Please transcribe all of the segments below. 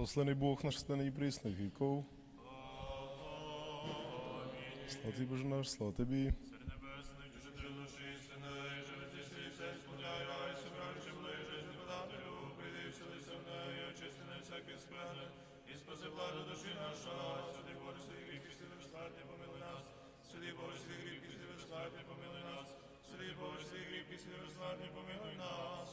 Благословений Бог наш і присних віков. Слава тобі, Боже наш, слава тобі.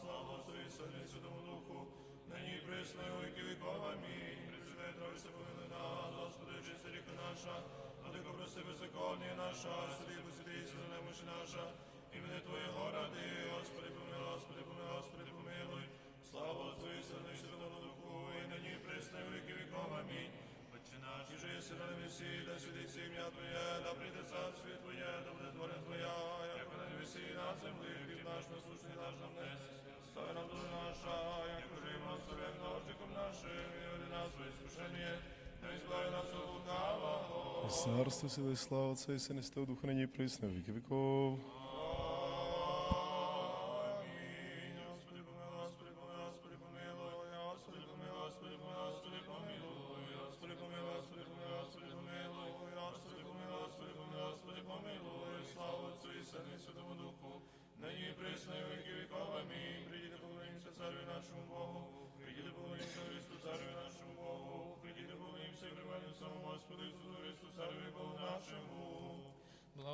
Слава Отцу і Сину, і Святому Духу, нині во віки віков, амінь. Пресвятай Тройця, помилуй нас, Господи, очисти ріка наша, Владико, прости беззаконня наша, святий посвятий, святий немощі наша, імені Твоєго ради, Господи, помилуй, Господи, помилуй, Господи, помилуй. Слава Отцу і Сину, і Святому Духу, і нині во віки віков, амінь. Отче наш, і же єси на небесі, да святиться ім'я Твоє, да прийде царствие Твоє, да буде воля Твоя, як на небесі на землі, хліб наш насущний наш нам днес. Благослови раду наша, яко живемо своим должником нашим, и веди нас в искушение, но избави нас от лукавого. Царство силы и слава Отца и Сына Святого Духа, ныне и присно, веки веков.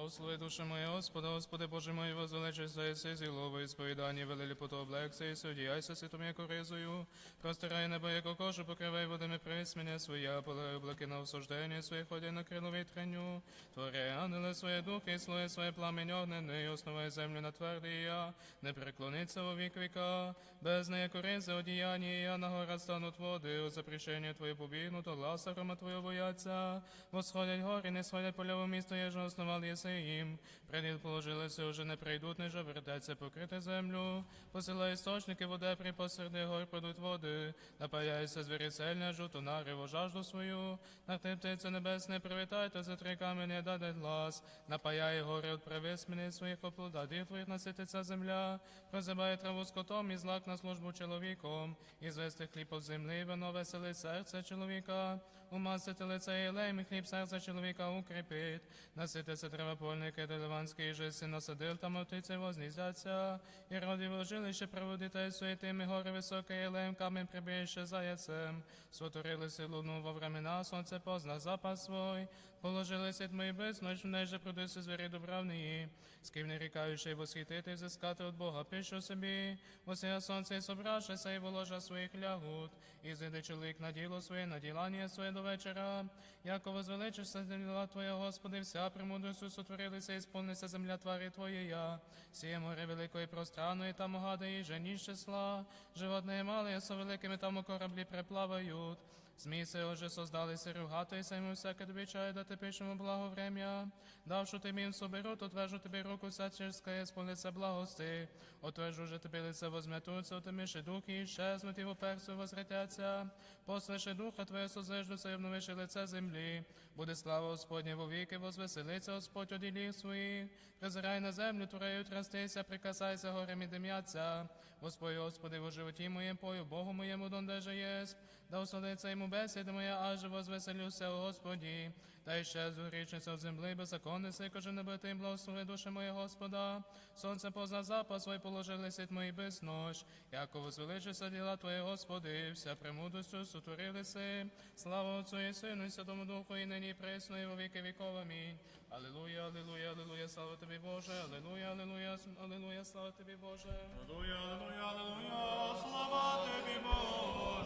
Благослови душа моя, Господа, Господи Боже мой, возвеличися і си зілово, і сповідання велелі пото облекся, і судіяйся світом яко ризою, простирай небо, яко кожу, покривай водами присміння своя, поливай облаки на осуждення своє, ході на крилу вітряню, твори ангели своє духи, і слоє своє пламень огнений, основай землю на твердий я, не преклониться во вік віка, без неї коризи одіяння, я на гора стануть води, у запрещення Твоє побігну, то гласа грома Твого бояться, восходять гори, не сходять поля місто, є ж основали єси їм, преділ положилися, уже не прийдуть, не вертаться покрити землю, посилай істочники, воде при посерди гор придуть води, напаяйся звірі сельня, жуту нариво жажду свою, на ти птице небесне, привітайте, за три камені даде глас, напаяй гори от привисміни своїх оплодадів твоїх насититься земля, прозибає траву скотом і злак на службу чоловіком, і звести хліб землі, вино веселить серце чоловіка, умастити лице і і хліб серце чоловіка укріпить, насититься треба польники, де ливанський же син насадил, там птиці возніздяться, і роді вложилище проводите суетими гори високе, і лейм камінь прибіще заяцем, сотворилися луну во времена, сонце позна запас свой, положилися тьми без ночь, в неї же продуси звірі добравні, з ким не рікаючи восхитити, взискати від Бога пишу собі, осія сонце і собравшися, і воложа своїх лягут, і зайде чоловік на діло своє, на ділання своє вечора, яко возвеличишся земля Твоя, Господи, вся премудростю сотворилися, і сповниться земля твари Твоєя, сіє море великої пространої, там огади і жені числа, животне мали, со великими там у кораблі преплавають, Зміси уже создалися ругатися, йому всяке тобі чає, дати пишемо благо врем'я. Давши ти їм соберут, отвержу тобі руку всяческая, сповниться благости. Отвержу же тобі лице возметуться, отиміши духи, і щезнуть, і в персу возвратяться. Послиши духа твоє созиждуся, і обновиши лице землі. Буде слава Господня вовіки, возвеселиться Господь од ліг своїх. Призирай на землю, творею трастися, прикасайся горем і дим'яться. Господи, Господи, во животі моєм пою, Богу моєму, донде же єсть. Да усладиться йому бесіда моя, аже возвеселюся, Господі. Та ще згорічниця в землі, беззаконниця, каже небити, благослови душа моя Господа. Сонце позна запас, свой положили сить мої без нож. Яко возвеличиться діла Твоє, Господи, вся премудростю сотворилися. Слава Отцу і Сину, і Святому Духу, і нині і присно, і во віки віков. Амінь. Алілуя, алілуя, алілуя, слава Тобі, Боже, алілуя, алілуя, алілуя, слава Тобі, Боже. Аллилуйя, аллилуйя, аллилуйя, слава тобі, Боже.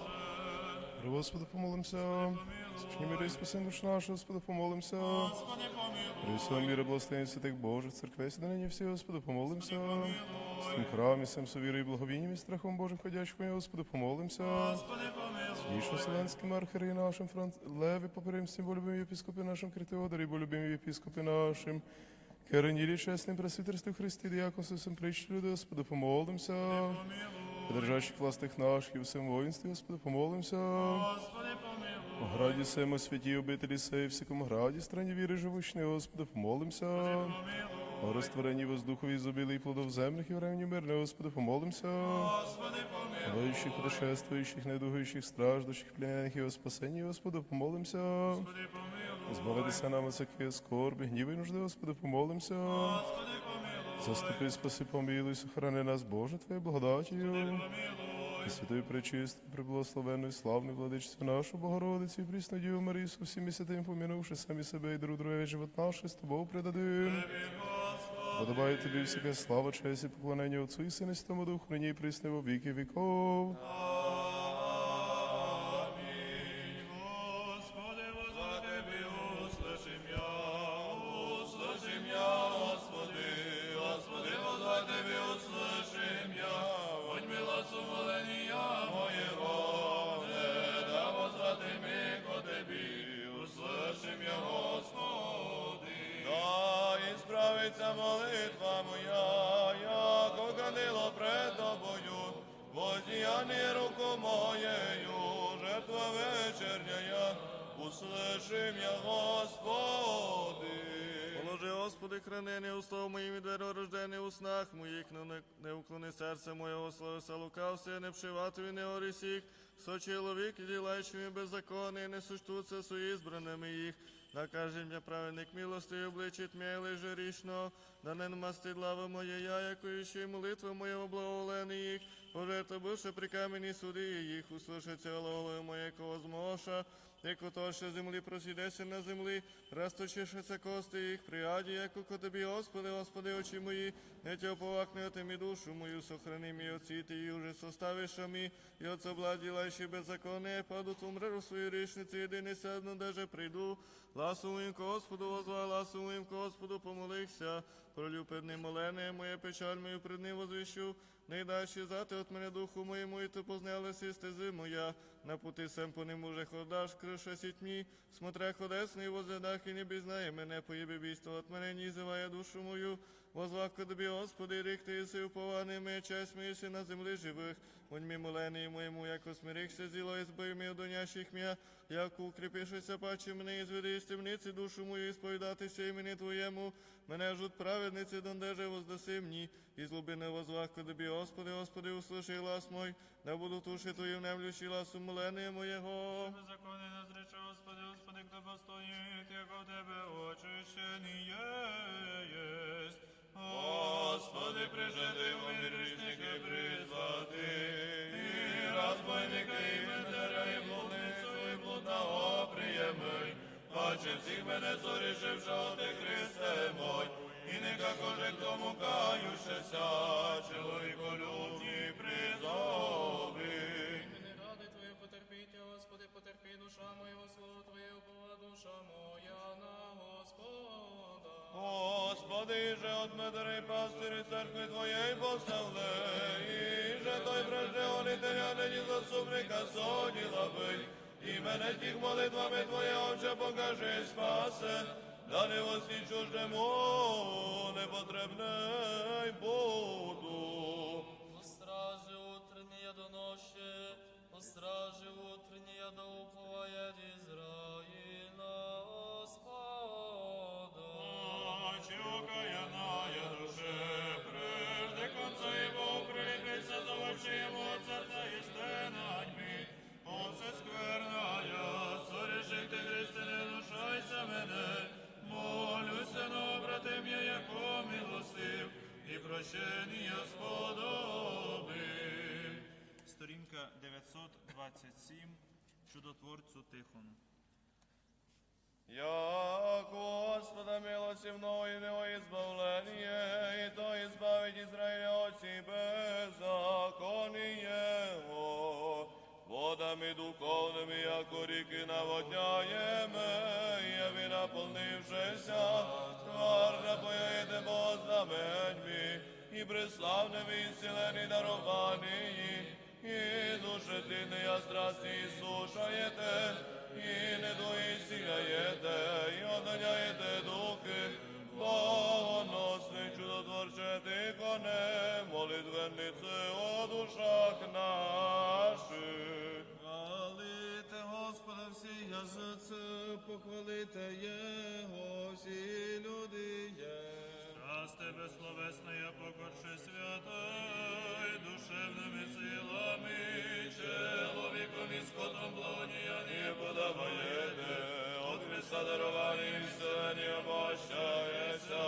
При Господу помолимся. Священні мири, спаси душ нашу, Господу помолимся. Господи, помилуй. При всьому мире благословенні святих Божих, церквей, сідання всі, Господу помолимся. Святим храмі, сам совірою, благовінням і страхом Божим ходячим, Господу помолимся. Господи, помилуй. Дійшо Селенським архері нашим, Франц... Леві, поперем всім, болюбим єпіскопі нашим, Критеодарі, болюбим єпіскопі нашим. Керені чесним пресвітерстві Христі, діяконсусим причтю, Господу помолимся. Господи, помилуй. Подержащих властих наших і всім воїнстві, Господи, помолимся. Господи, помилуй. У граді сему святі обителі сей, всякому граді, страні віри живучні, Господи, помолимся. О розтворенні воздухові зубили і плодов земних і времені мирне, Господи, помолимся. Господи, помилуй. Ходящих, путешествующих, недугующих, страждущих, пленених і о спасенні, Господу, помолимся. Господи, помилуй. Збавитися нам всякі скорби, гніви нужди, Господи, помолимся. Господи. Заступи, спаси, помилуй, сохрани нас, Боже, Твоєю благодатію. І святою пречистою, приблагословенною, славною владичці нашу Богородицю і прісну Діву Марію, со всіми святим помінувши самі себе і друг друге живот наш, з тобою предадим. Подобає тобі всяке слава, честь і поклонення Отцу і Сину Святому Духу, нині і присни во віки віков. Господи, хранення устав моїм і дверорождений у снах моїх, не, не уклони серце моєго, славися лукався, не вшиватові, не орісіх, со чоловік ділаючими беззаконні, не суштуться з избраними їх. Накаже м'я праведник милости, обличить м'я лиже рішно, да не намасти глава моя, я, яко іще молитва моя благоволени їх, пожерта бивши при камені суди їх, услышаться головою моє кого змоша, Яко то, що землі просідеться на землі, розточишеться кости їх, приаді, яко ко тобі, Господи, Господи, очі мої, не тя оповакне отими душу мою, сохрани мій оці, ти її уже составиш мі, і от собладілайші беззаконне, паду умру свої рішниці, єдине сядно, даже прийду. Ласу ко Господу, возва, ласу ко Господу, помолихся, пролю перед ним молене, моє печаль мою пред ним возвіщу, не дальше зати от мене духу моєму, і то познялася стези моя, на пути сем по ним уже ходаш, крыша сітьмі, смотря ходесний возглядах і не бізнає мене, поїби бійство от мене, нізиває душу мою, возвах ко тобі, Господи, рік ти єси упований, ми честь ми на землі живих, Вонь мі молений моєму, яко смирихся зіло, і збив мій одонящих м'я, як укріпишися паче мене, і зведи із темниці душу мою, і сповідатися імені Твоєму, мене жут праведниці, дондеже воздаси мені, і злобини возвах тобі, Господи, Господи, услыши глас мой, да буду туши Твою внемлющий глас умоления моєго. Беззаконне назрече, Господи, Господи, хто постоїть, яко в Тебе очищеніє єсть. У грішники призвати, і розбойника, і мендера, і блудницю, і блудного приємий. Бачи всіх мене зорішивши, ти Христе мой, і никако же к тому кающеся, чоловіколюбні призови. Мене ради Твоє потерпіття, Господи, потерпі душа моя, слово Твоє, упова душа моя на Господа. Господи, же от медори пастирі церкви Твоєї поставле, же той преждеонителя нині заступника соділа бий, і мене тих молитвами Твоє, Отче, покажи спасе, да не восні чуждему непотребне буду. По стражи утренние до ночи, по стражи утренние до уповая Израиля, Чукаяная душе, прежде конца его за очи его сердца и стенаньми. Оце скверная, соріших ти не нушайся мене. Молюся, но брате м'я, яко і прощення сподоби. Сторінка 927 чудотворцю Тихону. У Господа милосівного і него избавление, і то избавить Израиля от беззаконієго. Водами духовними, яко ріки наводняєме, яви наповнившися, тварда поїде Бог знаменьми, і преславними і зцілені даровані, і душе тління страсті сушаєте, і не доїсіляєте, і оданяєте духи, Богоносний чудотворче тихоне, молитвеннице о душах наших. Хвалите Господа всі язиці, похвалите Його всі люди є. Раз тебе словесна, я покорше святой, душевними силами Господом не подаваєте, от Христа даровані ісцелення обощається,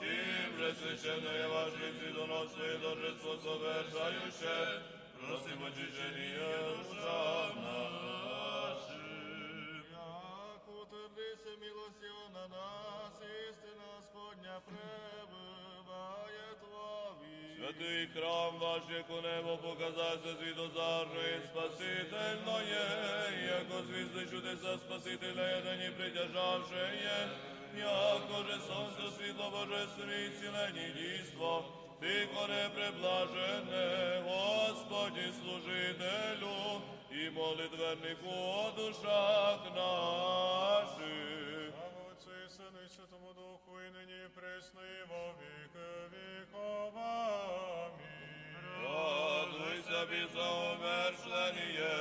тим же священної вашої свідоносної дожитство совершаюче, просимо чечення душа. нашим. Як утвердися милостю на нас, істина Сподня, пребе, Святий храм ваш, як у небо показався світозарне, спасительное, яко звізди чудеса спасителя, єдині притяжавшеє, яко же сонце світло божественне і цілені дійство, ти коре преблажене, Господі служителю і молитвеннику о душах наших. Сину і Святому Духу, і нині і присно, і во віки віков. Амінь. Радуйся, після умершленіє,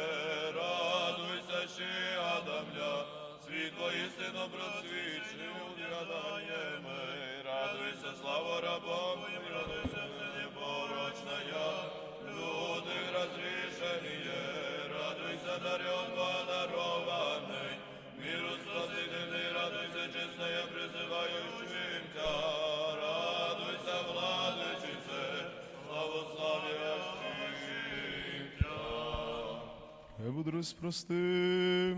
радуйся ще Адамля, світло істинно просвічне углядаємо. Радуйся, слава рабам радуйся, все непорочная, люди разрішеніє, радуйся, дарен подарований, Мудрость прости.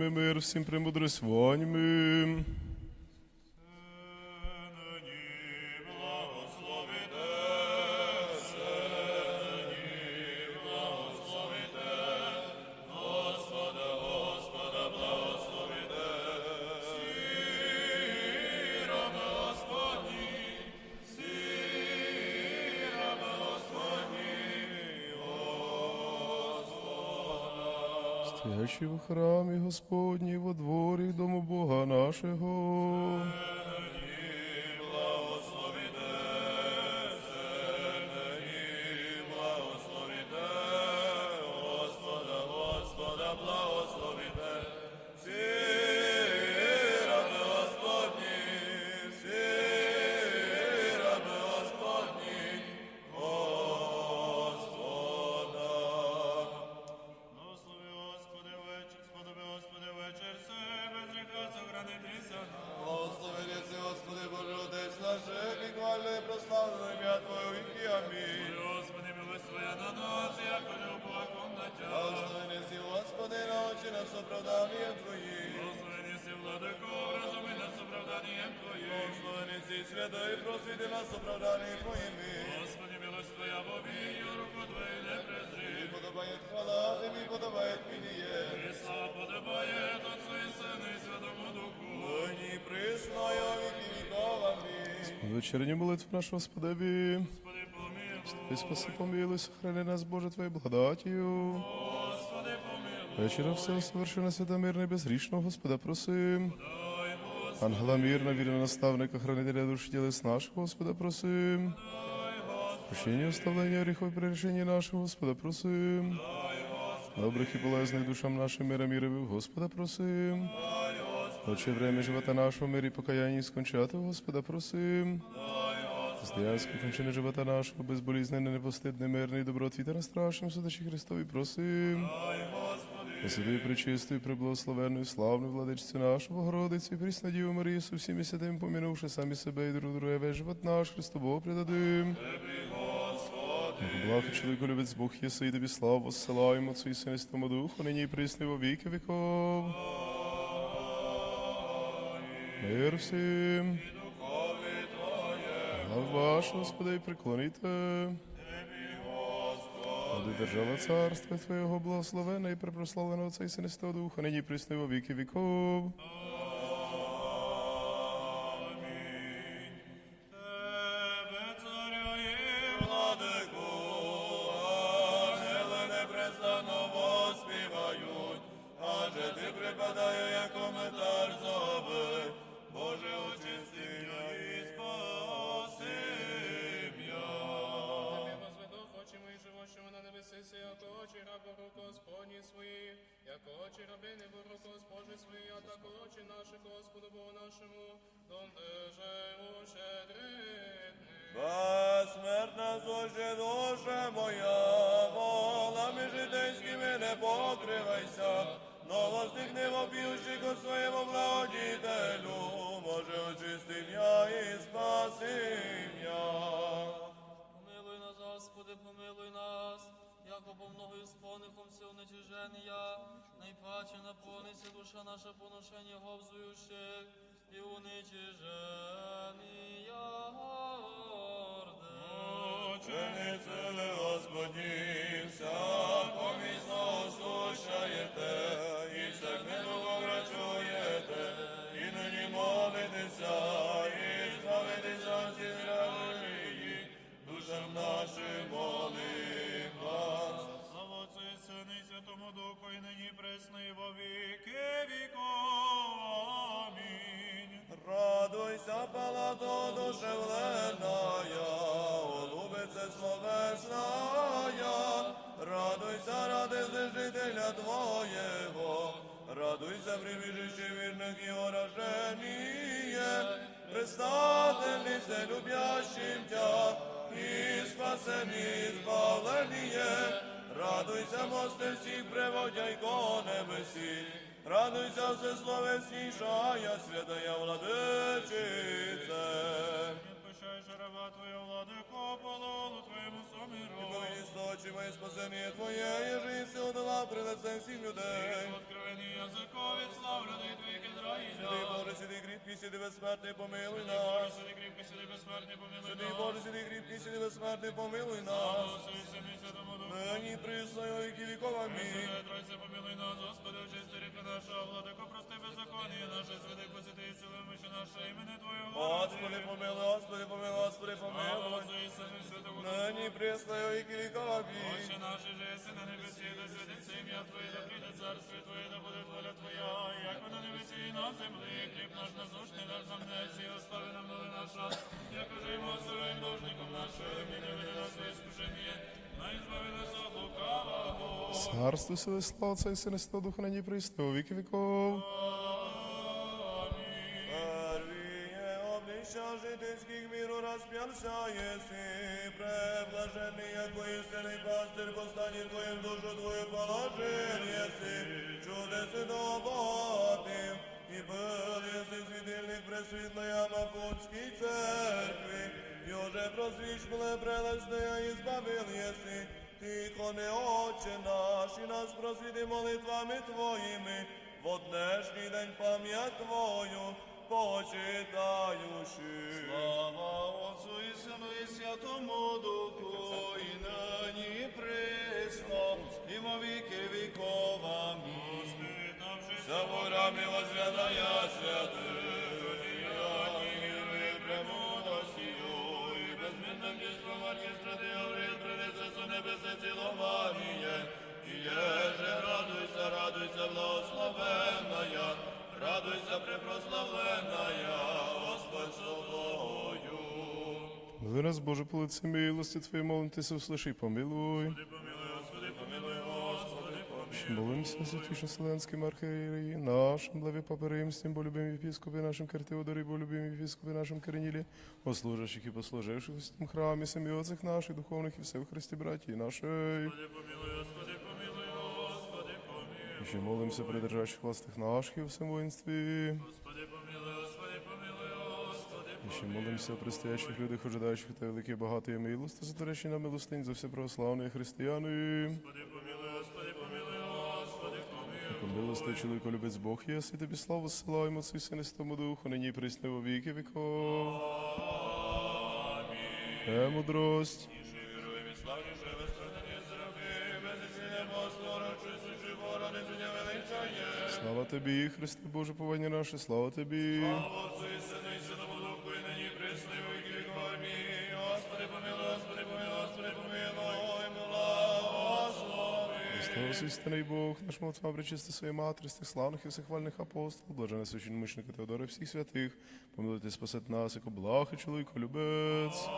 Воньми мир, всім премудрость, Стоячи в храмі Господній, во дворі дому Бога нашого. Святой, просвіти нас оправданням Твоїми. Господи, милость Твоя, вовію, руку Твою не презри. Тобі подобає хвала, Тобі подобає пініє. І слава подобає Отцу і Сину і Святому Духу. Нині присно, во віки віков. Амінь. Вечерні молитви нашого Господеві. Господи, помилуй. Ти спаси, помилуй, сохрани нас, Боже, Твоєю благодатію. Господи, помилуй. Вечора все совершенно святомирне, безгрішного Господа просим. Ангела мирна, вірна наставника, хранителя душі тілес нашого, Господа просим. Прощення, оставлення гріхов, перерішення нашого, Господа просим. Добрих і полезних душам нашим мира мірових, Господа просим. Отче, время живота нашого, мирі покаянні скончати, Господа просим. Здаянську кончини живота нашого, безболізнене, непостидне, мирне і добротвіта на страшному судачі Христові просим. Посади причистою, приблагословенною, славною владичцю нашу, Богородицю і Пріснодіву Марію, со всіми святим, помінувши самі себе і друг друге, весь живот наш, Христу Богу предадим. Благо чоловіку любець Бог єси, і тобі славу воссилаємо, Отцу і і Духу, нині і присно і во віки віков. Мир всім. Слава вашу, Господи, приклоніте. Буде держава царства Твоєго благословена і препрославлена Отця і Синистого Духа, нині во віки віков. Свої, як очі рабини по руку Господні свої, а так очі наші Господу Богу нашому, донде ущедритни. Безсмертна зоже душа моя, волами житейськими не покривайся, но воздихни вопівши ко своєму благодітелю, може очистим я і спасим яко помногою спонихом все уничиження, найпаче наповниться душа наша поношення говзуючих і уничиження орде. Ученице Господні, вся і во віки віков. Амінь. Радуйся, палато душевленная, голубице словесная, радуйся, ради жителя Твоего, радуйся, прибіжище вірних і урожение, предстательнице любящим Тя, і спасені, збавлення, радуйся, мости всіх приводя небесі, радуйся, всесловеснішая, святая владичице. Сточі спасення Твоє, і все дала при лице всім людей. Откровені язикові, слав людей Твоїх Сиди, Ізраїля. Боже, сиди, кріпкий, сиди безсмертний, помилуй нас. Сиди кріпкий, сиди безсмертний, помилуй Сиди, нас. Боже, сиди, кріпкий, сиди безсмертний, помилуй нас. Нині присною і віков, амінь. Пресвятая Тройця, помилуй нас, Господи, очисти ріка наша, владико, прости беззаконня наше, святи посіти і сили миші наше, імени Твоє Господи, помилуй, Господи, помилуй, Господи, помилуй. Нині присною і віков, амінь. Отче наш, же єси на небесі, да святиться ім'я Твоє, да прийде царство Твоє, да буде воля Твоя, як на небесі і на землі. Хліб наш насущний даш нам днес, і остави нам доли наша, як уже йому своїм должником нашим, і не веди нас у іскушення, но і нас от лукавого. Царство сили слава Сина і Святого Духа, нині присно, у віки віков. Первіє обличчя житейських міру розп'явся єси, преблажений, як істинний пастир, постані твоїм душу твою положив єси, чудеси доводив, і был єси світильник пресвітної Мафонській церкви, і уже просвіч були прелесная і збавил єси, тихо не оче наш, і нас просвіти молитвами твоїми, в однешній день пам'ять Твою почитаючи. Слава Святому Духу, і нині присно, і во віки віков. Амінь. За ворами возвядая святих, Вірує премудростію, і безмінним дійством архістради Гавриїл принесе со небесе ціломаніє. І радуйся, радуйся, благословенная, радуйся, препрославленная, Господь тобою. Мили нас, Боже, по лиці милості Твоєї, молимтеся, услыши, помилуй. Помилуй, Господи, помилуй, Господи, помилуй. Молимся, святішим Вселенським архиереї, нашим главі Папи Римським, бо любим єпископі нашим Картеодорі, бо любим єпископі нашим Корнілі, о і послуживших у святому храмі, самі отцях наших, духовних і все в Христі, браті нашої. Господи, помилуй, Господи, помилуй, Господи, помилуй. І ще молимося при державчих властях наших і у всем воїнстві. Господи, ще молимося предстоящих людях, ожидаючих та великої багатої милости, затворящі на милостинь за все православні християни. Господи, помилуй, Господи, помилуй, Господи, помилуй. Милости чоловіко любець Бог єси, тобі славу силаємо Отцю і Сину і Духу, нині і присно во віки віков. Е, мудрость. І. Слава тобі, Христе Боже, повання наше, слава тобі. Отцю і Істинний Бог, наш молитва причисти своєї матері, з тих славних і всехвальних апостолів, блажене священномучника Теодора, всіх святих, помилуйте, спасет нас, як облахи, і чоловіко любець.